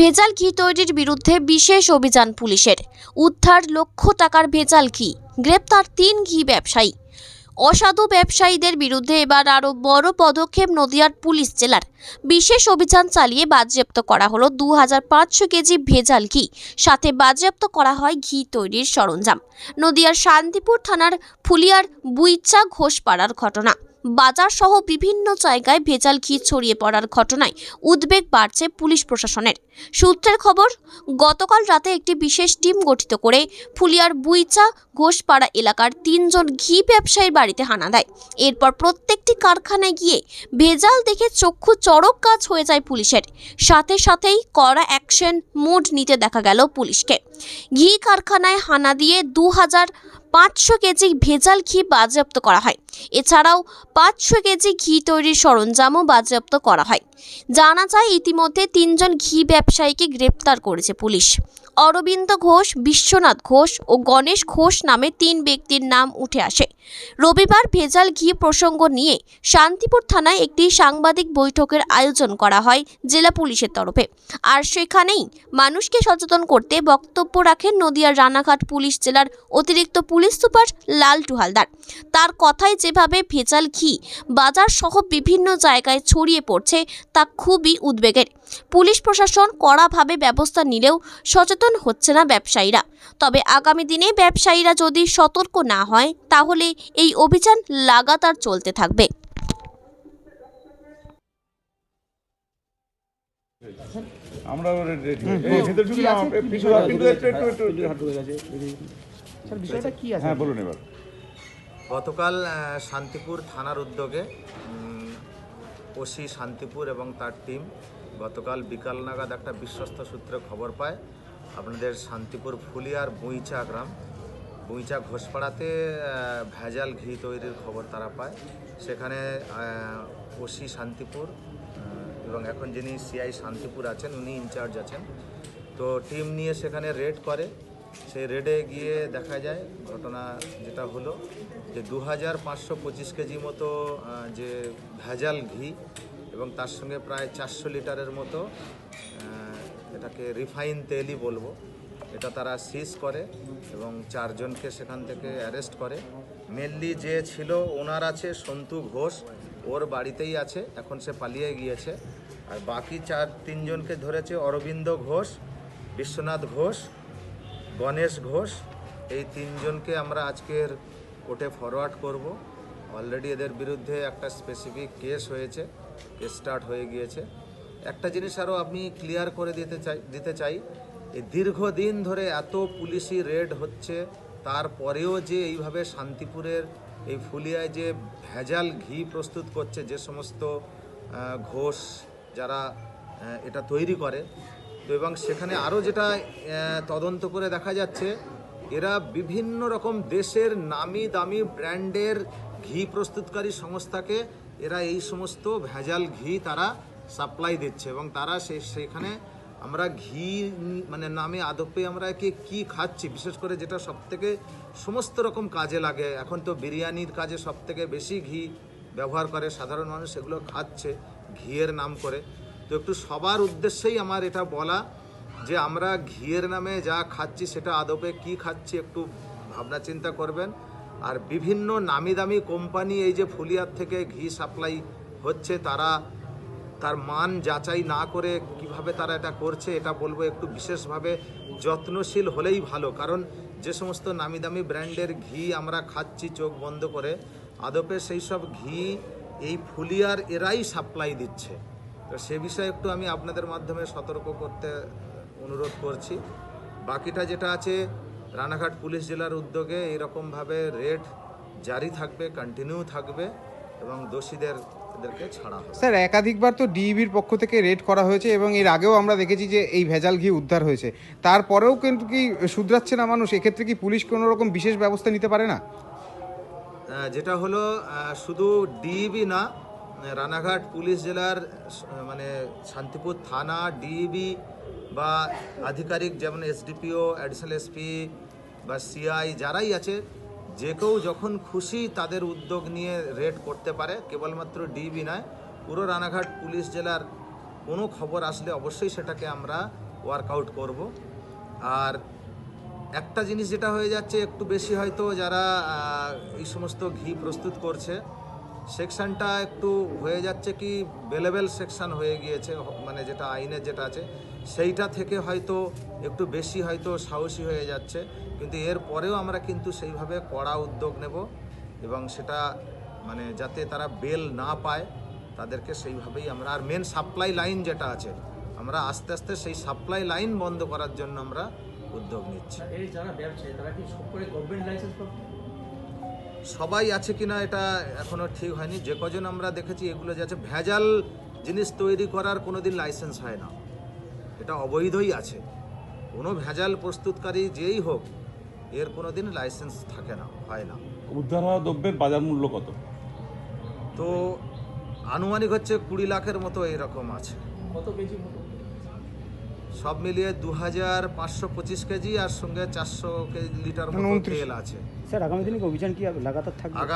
ভেজাল ঘি তৈরির বিরুদ্ধে বিশেষ অভিযান পুলিশের। উদ্ধার লক্ষ টাকার ভেজাল ঘি, গ্রেপ্তার তিন ঘি ব্যবসায়ী। অসাধু ব্যবসায়ীদের বিরুদ্ধে এবার আরও বড় পদক্ষেপ নদিয়ার পুলিশ জেলার। বিশেষ অভিযান চালিয়ে বাজেয়াপ্ত করা হলো দু হাজার পাঁচশো কেজি ভেজাল ঘি। সাথে বাজেয়াপ্ত করা হয় ঘি তৈরির সরঞ্জাম। নদিয়ার শান্তিপুর থানার ফুলিয়ার বুইচা ঘোষপাড়ার ঘটনা। বাজার সহ বিভিন্ন জায়গায় ভেজাল ঘি ছড়িয়ে পড়ার ঘটনায় উদ্বেগ বাড়ছে পুলিশ প্রশাসনের। সূত্রের খবর, গতকাল রাতে একটি বিশেষ টিম গঠিত করে ফুলিয়ার বুইচা ঘোষপাড়া এলাকার তিনজন ঘি ব্যবসায়ীর বাড়িতে হানা দেয়। এরপর প্রত্যেকটি কারখানায় গিয়ে ভেজাল দেখে চক্ষু চড়ক কাজ হয়ে যায় পুলিশের। সাথে সাথেই কড়া অ্যাকশন মোড নিতে দেখা গেল পুলিশকে। ঘি কারখানায় হানা দিয়ে দু হাজার পাঁচশো কেজি ভেজাল ঘি বাজেয়াপ্ত করা হয়। এছাড়াও পাঁচশো কেজি ঘি তৈরির সরঞ্জামও বাজেয়াপ্ত করা হয়। জানা যায়, ইতিমধ্যে তিনজন ঘি ব্যবসায়ীকে গ্রেপ্তার করেছে পুলিশ। অরবিন্দ ঘোষ, বিশ্বনাথ ঘোষ ও গণেশ ঘোষ নামে তিন ব্যক্তির নাম উঠে আসে। রবিবার ভেজাল ঘি প্রসঙ্গ নিয়ে শান্তিপুর থানায় একটি সাংবাদিক বৈঠকের আয়োজন করা হয় জেলা পুলিশের তরফে। আর সেখানেই মানুষকে সচেতন করতে বক্তব্য রাখেন নদিয়ার রানাঘাট পুলিশ জেলার অতিরিক্ত পুলিশ সুপার লালটু হালদার। তার কথায় যেভাবে ভেজাল ঘি বাজার সহ বিভিন্ন জায়গায় ছড়িয়ে পড়ছে তা খুবই উদ্বেগের। পুলিশ প্রশাসন কড়াভাবে ব্যবস্থা নিলেও সচেতন হচ্ছে না ব্যবসায়ীরা। তবে আগামী দিনে ব্যবসায়ীরা যদি সতর্ক না হয় তাহলে এই অভিযান লাগাতার চলতে থাকবে। আমরা রেডি এই ভিতরে ঢুকলে আমার- এ, পিছু দাও, পিছু দাও, একটু, একটু, একটু, একটু। হাত ঢুকে গেছে স্যার বিষয়টা কি আছে? হ্যাঁ বলুন এবার। গতকাল আহ, শান্তিপুর থানার উদ্যোগে ওসি শান্তিপুর এবং তার টিম গতকাল বিকাল নাগাদ একটা বিশ্বস্ত সূত্রে খবর পায়। আপনাদের শান্তিপুর ফুলিয়ার বুইচা গ্রাম। বুইচা ঘোষপাড়াতে ভেজাল ঘি তৈরির খবর তারা পায়। সেখানে ওসি শান্তিপুর এবং এখন যিনি সিআই শান্তিপুর আছেন, উনি ইনচার্জ আছেন। তো টিম নিয়ে সেখানে রেড করে। সেই রেডে গিয়ে দেখা যায়, ঘটনা যেটা হলো যে দু হাজার পাঁচশো পঁচিশ কেজি মতো যে ভেজাল ঘি এবং তার সঙ্গে প্রায় চারশো লিটারের মতো এটাকে রিফাইন তেলই বলব। এটা তারা সিজ করে এবং চারজনকে সেখান থেকে অ্যারেস্ট করে। মেনলি যে ছিল ওনার আছে সন্তু ঘোষ, ওর বাড়িতেই আছে, এখন সে পালিয়ে গিয়েছে। আর বাকি চার তিনজনকে ধরেছে অরবিন্দ ঘোষ, বিশ্বনাথ ঘোষ, গণেশ ঘোষ। এই তিনজনকে আমরা আজকের কোর্টে ফরওয়ার্ড করব। অলরেডি এদের বিরুদ্ধে একটা স্পেসিফিক কেস হয়েছে কেস স্টার্ট হয়ে গিয়েছে। একটা জিনিস আরও আমি ক্লিয়ার করে দিতে চাই দিতে চাই, এই দীর্ঘদিন ধরে এত পুলিশি রেড হচ্ছে, তারপরেও যে এইভাবে শান্তিপুরের এই ফুলিয়ায় যে ভেজাল ঘি প্রস্তুত করছে, যে সমস্ত ঘোষ যারা এটা তৈরি করে, তো এবং সেখানে আরও যেটা তদন্ত করে দেখা যাচ্ছে, এরা বিভিন্ন রকম দেশের নামি দামি ব্র্যান্ডের ঘি প্রস্তুতকারী সংস্থাকে, এরা এই সমস্ত ভেজাল ঘি তারা সাপ্লাই দিচ্ছে এবং তারা সে, সেখানে আমরা ঘি মানে নামে আদপে আমরা কি কি খাচ্ছি, বিশেষ করে যেটা সবথেকে সমস্ত রকম কাজে লাগে। এখন তো বিরিয়ানির কাজে সবথেকে বেশি ঘি ব্যবহার করে, সাধারণ মানুষ সেগুলো খাচ্ছে ঘিয়ের নাম করে। তো একটু সবার উদ্দেশ্যেই আমার এটা বলা যে আমরা ঘিয়ের নামে যা খাচ্ছি, সেটা আদপে কি খাচ্ছি একটু ভাবনা চিন্তা করবেন। আর বিভিন্ন নামি দামি কোম্পানি এই যে ফুলিয়ার থেকে ঘি সাপ্লাই হচ্ছে, তারা তার মান যাচাই না করে কীভাবে তারা এটা করছে, এটা বলব একটু বিশেষভাবে যত্নশীল হলেই ভালো। কারণ যে সমস্ত নামি দামি ব্র্যান্ডের ঘি আমরা খাচ্ছি চোখ বন্ধ করে, আদপে সেই সব ঘি এই ফুলিয়ার এরাই সাপ্লাই দিচ্ছে। তো সে বিষয়ে একটু আমি আপনাদের মাধ্যমে সতর্ক করতে অনুরোধ করছি। বাকিটা যেটা আছে, রানাঘাট পুলিশ জেলার উদ্যোগে এইরকমভাবে রেড জারি থাকবে কন্টিনিউ থাকবে এবং দোষীদের ছাড়া হবে। স্যার একাধিকবার তো ডিইবির পক্ষ থেকে রেড করা হয়েছে এবং এর আগেও আমরা দেখেছি যে এই ভেজাল ঘি উদ্ধার হয়েছে। তারপরেও কিন্তু কি শুধরাচ্ছে না মানুষ? এক্ষেত্রে কি পুলিশ কোনো রকম বিশেষ ব্যবস্থা নিতে পারে না? যেটা হলো শুধু ডিইবি না রানাঘাট পুলিশ জেলার মানে শান্তিপুর থানা ডিইবি বা আধিকারিক যেমন এসডিপিও অ্যাডিশনাল এসপি বা সিআই যারাই আছে যে কেউ যখন খুশি তাদের উদ্যোগ নিয়ে রেড করতে পারে, কেবলমাত্র ডিবি নয়, পুরো রানাঘাট পুলিশ জেলার কোনো খবর আসলে অবশ্যই সেটাকে আমরা ওয়ার্কআউট করব। আর একটা জিনিস যেটা হয়ে যাচ্ছে, একটু বেশি হয়তো যারা এই সমস্ত ঘি প্রস্তুত করছে সেকশনটা একটু হয়ে যাচ্ছে কি বেলেবেল সেকশন হয়ে গিয়েছে মানে যেটা আইনের যেটা আছে, সেইটা থেকে হয়তো একটু বেশি হয়তো সাহসী হয়ে যাচ্ছে। কিন্তু এর পরেও আমরা কিন্তু সেইভাবে কড়া উদ্যোগ নেব এবং সেটা মানে যাতে তারা বেল না পায়, তাদেরকে সেইভাবেই আমরা, আর মেন সাপ্লাই লাইন যেটা আছে, আমরা আস্তে আস্তে সেই সাপ্লাই লাইন বন্ধ করার জন্য আমরা উদ্যোগ নিচ্ছি। যারা সবাই আছে কিনা এটা এখনও ঠিক হয়নি। যে কজন আমরা দেখেছি এগুলো যে আছে ভেজাল জিনিস তৈরি করার কোনোদিন লাইসেন্স হয় না। এটা অবৈধই আছে। কোনো ভেজাল প্রস্তুতকারী যেই হোক এর কোনোদিন লাইসেন্স থাকে না হয় না। উদ্ধার হওয়া দ্রব্যের বাজার মূল্য কত? তো আনুমানিক হচ্ছে কুড়ি লাখের মতো এরকম আছে। কত কেজি মতো? সব মিলিয়ে দু হাজার পাঁচশো পঁচিশ কেজি আর সঙ্গে চারশো কেজি লিটার মতো তেল আছে। স্যার আগামী দিনে অভিযান কি লাগাতার থাকবে? আগামী